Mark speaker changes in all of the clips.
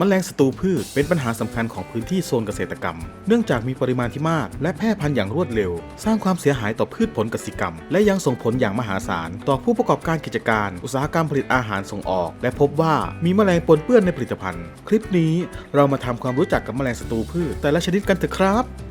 Speaker 1: มแมลงศัตรูพืชเป็นปัญหาสำคัญของพื้นที่โซนเกษตรกรรม เนื่องจากมีปริมาณที่มาก และแพร่พันธุ์อย่างรวดเร็ว สร้างความเสียหายต่อพืชผลกสิกรรม และยังส่งผลอย่างมหาศาล ต่อผู้ประกอบการกิจการ อุตสาหกรรมผลิตอาหารส่งออก และพบว่ามีแมลงปนเปื้อนในผลิตภัณฑ์ คลิปนี้เรามาทำความรู้จักกับแมลงศัตรูพืช แต่ละชนิดกันเถอะครับ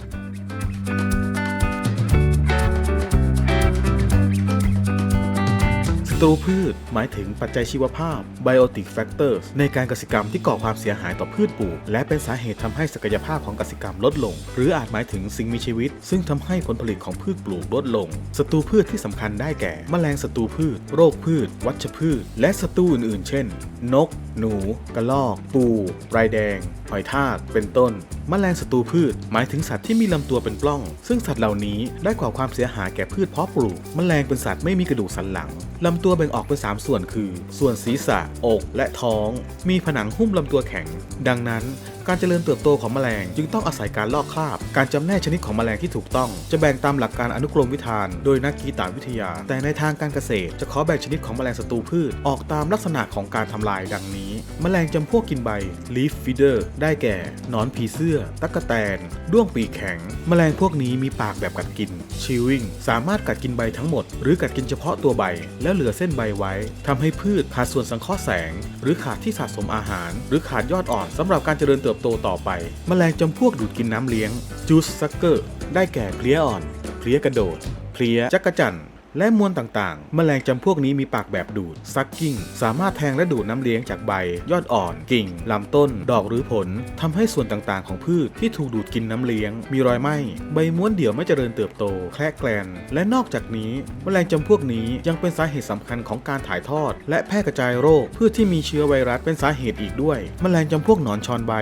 Speaker 1: ศัตรูพืช หมายถึงปัจจัยชีวภาพ biotic factors ในการเกษตรกรรมที่ก่อความเสียหายต่อพืชปลูก และเป็นสาเหตุทำให้ศักยภาพของเกษตรกรรมลดลง หรืออาจหมายถึงสิ่งมีชีวิต ซึ่งทำให้ผลผลิตของพืชปลูกลดลงศัตรูพืชที่สำคัญได้แก่ แมลงศัตรูพืช โรคพืช วัชพืช และศัตรูอื่นๆ เช่น นก หนู กระรอก ปู ไรแดงหอยทากเป็นต้นแมลงศัตรูพืช หมายถึงสัตว์ที่มีลำตัวเป็นปล้อง ซึ่งสัตว์เหล่านี้ได้ก่อความเสียหายแก่พืชเพาะปลูกแมลงเป็นสัตว์ไม่มีกระดูกสันหลังลำตัวแบ่งออกเป็น 3 ส่วนคือ ส่วนศีรษะ อก และท้อง มีผนังหุ้มลำตัวแข็ง ดังนั้น การเจริญเติบโตของแมลง จึงต้องอาศัยการลอกคราบ การจำแนกชนิดของแมลงที่ถูกต้อง จะแบ่งตามหลักการอนุกรมวิธาน โดยนักกีตาวิทยา แต่ในทางการเกษตร จะขอแบ่งชนิดของแมลงศัตรูพืช ออกตามลักษณะของการทำลายดังนี้ แมลงจำพวกกินใบ leaf feeder ได้แก่หนอนผีเสื้อ ตั๊กแตน ด้วงปีกแข็ง แมลงพวกนี้มีปากแบบกัดกิน chewing สามารถกัดกินใบทั้งหมด หรือกัดกินเฉพาะตัวใบ แล้วเหลือเส้นใบไว้ทำให้พืชขาดส่วนสังเคราะห์แสง หรือขาดที่สะสมอาหาร หรือขาดยอดอ่อนสำหรับการเจริญเติบโตต่อไปแมลงจำพวกดูดกินน้ำเลี้ยงจูสซักเกอร์ได้แก่เพลี้ยอ่อนเพลี้ยกระโดดเพลี้ยจักระจั่น และมวลต่างๆ แมลงจำพวกนี้มีปากแบบดูด sucking สามารถแทงและดูดน้ำเลี้ยงจากใบ ยอดอ่อน กิ่งลำต้น ดอกหรือผลทำให้ส่วนต่างๆ ของพืชที่ถูกดูดกินน้ำเลี้ยง มีรอยไหม้ ใบม้วนเดี่ยวไม่เจริญเติบโต แคลกแกลน และนอกจากนี้ แมลงจำพวกนี้ยังเป็นสาเหตุสำคัญของการถ่ายทอด และแพร่กระจายโรค พืชที่มีเชื้อไวรัสเป็นสาเหตุอีกด้วย แมลงจำพวกหนอนชอนใบ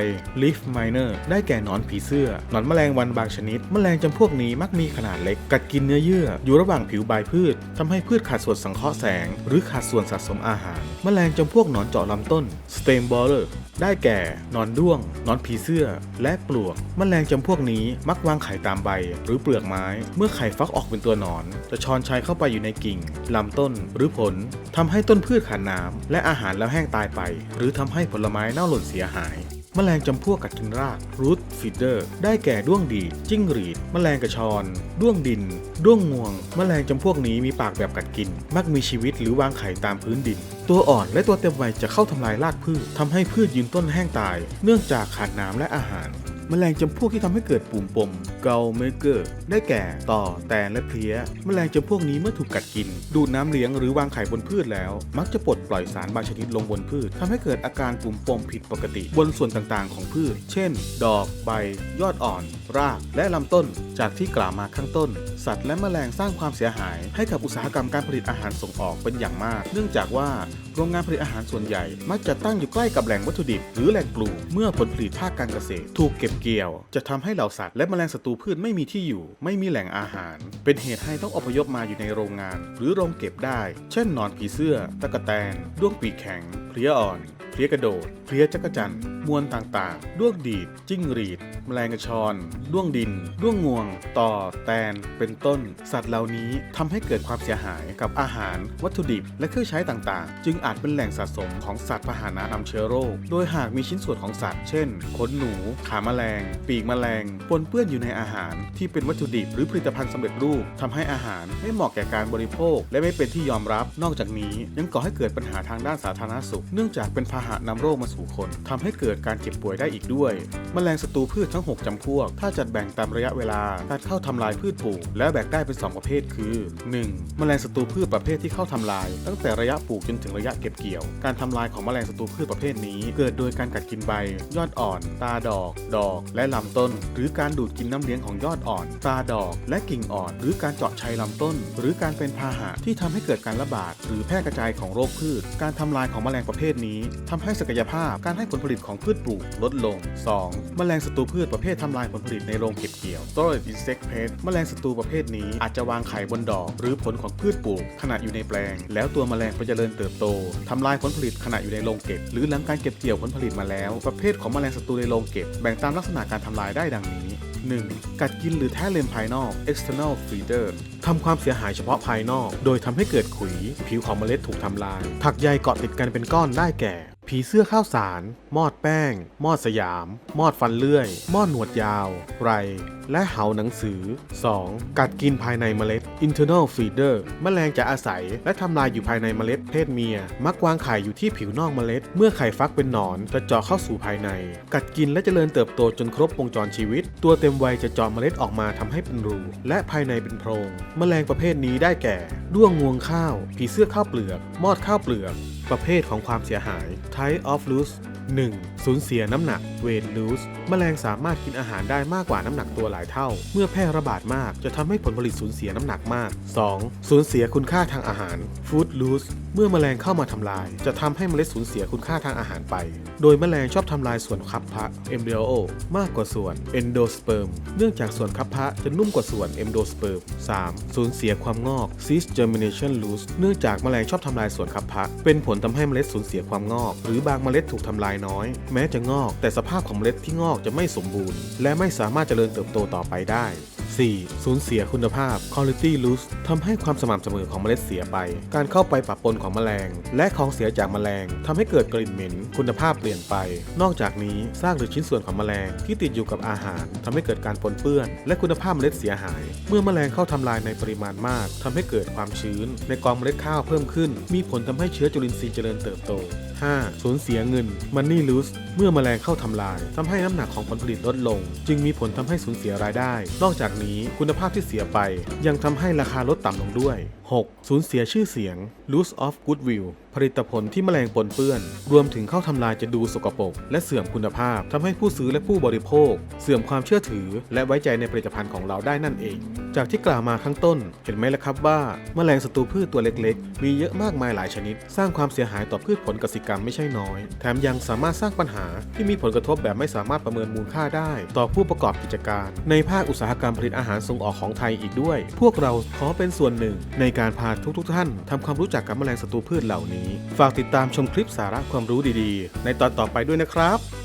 Speaker 1: leaf miner ได้แก่หนอนผีเสื้อ หนอนแมลงวันบางชนิด แมลงจำพวกนี้มักมีขนาดเล็ก กัดกินเนื้อเยื่อ อยู่ระหว่างผิวใบพืชทำให้พืชขาดส่วนสังเคราะห์แสง หรือขาดส่วนสะสมอาหาร แมลงจำพวกหนอนเจาะลำต้น stem borer ได้แก่หนอนด้วงหนอนผีเสื้อ และปลวกแมลงจำพวกนี้มักวางไข่ตามใบ หรือเปลือกไม้ เมื่อไข่ฟักออกเป็นตัวหนอน จะชอนชัยเข้าไปอยู่ในกิ่งลำต้นหรือผลทำให้ต้นพืชขาดน้ำและอาหารแล้วแห้งตายไป หรือทำให้ผลไม้เน่าหล่นเสียหาย แมลงจำพวกกัดกินรากรูทฟีเดอร์ ได้แก่ด้วงดี จิ้งหรีดแมลงกระชอน ด้วงดิน ด้วงงวงแมลงจำพวกนี้มีปากแบบกัดกิน มักมีชีวิตหรือวางไข่ตามพื้นดิน ตัวอ่อนและตัวเต็มวัยจะเข้าทำลายรากพืชทำให้พืชยืนต้นแห้งตาย เนื่องจากขาดน้ำและอาหาร แมลงจำพวกที่ทำให้เกิดปุ่มปมเกลเมเกอร์ได้แก่ต่อแตนและเพลี้ยแมลงจำพวกนี้เมื่อถูกกัดกิน ดูดน้ำเลี้ยงหรือวางไข่บนพืชแล้ว มักจะปลดปล่อยสารบางชนิดลงบนพืชทำให้เกิดอาการปุ่มปมผิดปกติ บนส่วนต่างๆ ของพืช เช่น ดอก ใบ ยอดอ่อน ราก และลำต้น จากที่กล่าวมาข้างต้น สัตว์และแมลงสร้างความเสียหาย ให้กับอุตสาหกรรมการผลิตอาหารส่งออกเป็นอย่างมาก เนื่องจากว่า โรงงานผลิตอาหารส่วนใหญ่ มักจะตั้งอยู่ใกล้กับแหล่งวัตถุดิบ หรือแหล่งปลูก เมื่อผลผลิตภาคการเกษตร ถูกเก็บเกี่ยว จะทำให้เหล่าสัตว์และแมลงศัตรูพืชไม่มีที่อยู่ ไม่มีแหล่งอาหาร เป็นเหตุให้ต้องอพยพมาอยู่ในโรงงาน หรือโรงเก็บได้ เช่นหนอนผีเสื้อ ตะกแตนด้วงปีกแข็งเพลียอ่อน เพลี้ยกระโดด เพลี้ยจักจั่นมวลต่างๆ ด้วงดีด จิ้งหรีด แมลงกระชอน ด้วงดิน ด้วงงวง ต่อ แตน เป็นต้น สัตว์เหล่านี้ทำให้เกิดความเสียหายกับอาหาร วัตถุดิบ และเครื่องใช้ต่างๆ จึงอาจเป็นแหล่งสะสมของสัตว์พาหนะนำเชื้อโรค โดยหากมีชิ้นส่วนของสัตว์ เช่น ขนหนู ขาแมลง ปีกแมลง ปนเปื้อนอยู่ในอาหาร ที่เป็นวัตถุดิบหรือผลิตภัณฑ์สำเร็จรูปทำให้อาหารไม่เหมาะแก่การบริโภค และไม่เป็นที่ยอมรับ นอกจากนี้ยังก่อให้เกิดปัญหาทางด้านสาธารณสุข เนื่องจากเป็นพาหะนำโรคมาสู่คนทำให้เกิดการเจ็บป่วยได้อีกด้วย แมลงศัตรูพืชทั้ง 6จำพวก ถ้าจัดแบ่งตามระยะเวลา การเข้าทำลายพืชปลูก และแบ่งได้เป็น 2 ประเภทคือ 1. แมลงศัตรูพืชประเภทที่เข้าทำลาย ตั้งแต่ระยะปลูกจนถึงระยะเก็บเกี่ยว การทำลายของแมลงศัตรูพืชประเภทนี้ เกิดโดยการกัดกินใบ ยอดอ่อน ตาดอก ดอก และลำต้น หรือการดูดกินน้ำเลี้ยงของยอดอ่อน ตาดอก และกิ่งอ่อน หรือการเจาะชัยลำต้น หรือการเป็นพาหะที่ทำให้เกิดการระบาด หรือแพร่กระจายของโรคพืช การทำลายของแมลงประเภทนี้ทำให้ศักยภาพการให้ผลผลิตของพืชปลูกลดลง 2. แมลงศัตรูพืชประเภททำลายผลผลิตในโรงเก็บเกี่ยว storage insect pest แมลงศัตรูประเภทนี้อาจจะวางไข่บนดอก หรือผลของพืชปลูกขณะอยู่ในแปลง แล้วตัวแมลงไปเจริญเติบโตทำลายผลผลิตขณะอยู่ในโรงเก็บ หรือหลังการเก็บเกี่ยวผลผลิตมาแล้ว ประเภทของแมลงศัตรูในโรงเก็บ แบ่งตามลักษณะการทำลายได้ดังนี้ 1. กัดกินหรือแท้เลมภายนอก external feeder ทำความเสียหายเฉพาะภายนอก โดยทำให้เกิดขุย ผิวของเมล็ดถูกทำลาย ถักใยเกาะติดกันเป็นก้อนได้แก่ ผีเสื้อข้าวสาร มอดแป้ง มอดสยาม มอดฟันเลื่อย มอดหนวดยาว ไร และเหาหนังสือ 2. กัดกินภายในเมล็ด internal feeder แมลงจะอาศัย และทำลายอยู่ภายในเมล็ดเพศเมีย มักวางไข่อยู่ที่ผิวนอกเมล็ด เมื่อไข่ฟักเป็นหนอนจะเจาะเข้าสู่ภายใน กัดกินและเจริญเติบโตจนครบวงจรชีวิต ตัวเต็มวัยจะเจาะเมล็ดออกมาทำให้เป็นรู และภายในเป็นโพรงแมลงประเภทนี้ได้แก่ ด้วงงวงข้าว ผีเสื้อข้าวเปลือก มอดข้าวเปลือก ประเภทของความเสียหาย Type of loss 1. สูญเสียน้ำหนัก weight loss แมลงสามารถกินอาหารได้มากกว่าน้ำหนักตัวหลายเท่า เมื่อแพร่ระบาดมากจะทำให้ผลผลิตสูญเสียน้ำหนักมาก 2. สูญเสียคุณค่าทางอาหาร food loss เมื่อแมลงเข้ามาทำลาย จะทำให้เมล็ดสูญเสียคุณค่าทางอาหารไป โดยแมลงชอบทำลายส่วนคับพระ embryo มากกว่าส่วน endosperm เนื่องจากส่วนคับพระจะนุ่มกว่าส่วน endosperm 3. สูญเสียความงอก cyst germination loss เนื่องจากแมลงชอบทำลายส่วนคับพระเป็นผลทำให้เมล็ดสูญเสียความงอก หรือบางเมล็ดถูกทำลายน้อยแม้จะงอก แต่สภาพของเมล็ดที่งอกจะไม่สมบูรณ์ และไม่สามารถเจริญเติบโตต่อไปได้ 4. สูญเสียคุณภาพ quality loss ทำให้ความสม่ำเสมอของเมล็ดเสียไป การเข้าไปปะปนของแมลง และของเสียจากแมลงทำให้เกิดกลิ่นเหม็น คุณภาพเปลี่ยนไป นอกจากนี้ซากหรือชิ้นส่วนของแมลงที่ติดอยู่กับอาหารทำให้เกิดการปนเปื้อน และคุณภาพเมล็ดเสียหาย เมื่อแมลงเข้าทำลายในปริมาณมากทำให้เกิดความชื้น ในกองเมล็ดข้าวเพิ่มขึ้น มีผลทำให้เชื้อจุลินทรีย์เจริญเติบโต 5. สูญเสียเงิน Money Loss เมื่อแมลงเข้าทำลายทำให้น้ำหนักของผลผลิตลดลง จึงมีผลทำให้สูญเสียรายได้ นอกจากนี้คุณภาพที่เสียไป ยังทำให้ราคาลดต่ำลงด้วย 6. สูญเสียชื่อเสียง Loss of Goodwill ผลิตผลที่แมลงปนเปื้อน รวมถึงเข้าทำลายจะดูสกปรกและเสื่อมคุณภาพทำให้ผู้ซื้อและผู้บริโภค เสื่อมความเชื่อถือ และไว้ใจในผลิตภัณฑ์ของเราได้นั่นเอง จากที่กล่าวมาข้างต้น เห็นไหมล่ะครับว่าแมลงศัตรูพืชตัวเล็กๆ มีเยอะมากมายหลายชนิด สร้างความเสียหายต่อพืชผลกสิกรรมไม่ใช่น้อย แถมยังสามารถสร้างปัญหาที่มีผลกระทบแบบไม่สามารถประเมินมูลค่าได้ ต่อผู้ประกอบกิจการ ในภาคอุตสาหกรรมผลิตอาหารส่งออกของไทยอีกด้วย พวกเราขอเป็นส่วนหนึ่ง ในการพาทุกๆท่านทำความรู้จักกับแมลงศัตรูพืชเหล่านี้ ฝากติดตามชมคลิปสาระความรู้ดีๆ ในตอนต่อไปด้วยนะครับ